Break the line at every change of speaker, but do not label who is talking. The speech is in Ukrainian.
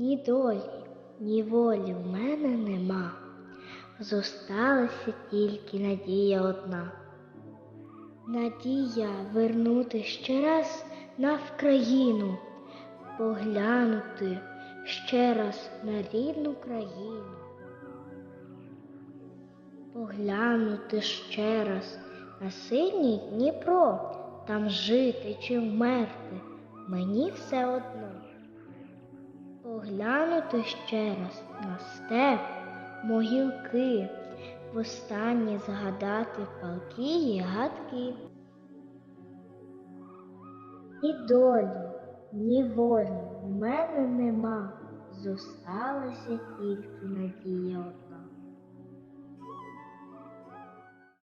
Ні долі, ні волі в мене нема. Зосталася тільки надія одна. Надія вернути ще раз на Вкраїну, поглянути ще раз на рідну країну, поглянути ще раз на синій Дніпро, там жити чи вмерти, мені все одно. Поглянути ще раз на степ, могілки, востаннє згадати палки і гадки. Ні долі, ні волі в мене нема, зосталася тільки надія одна.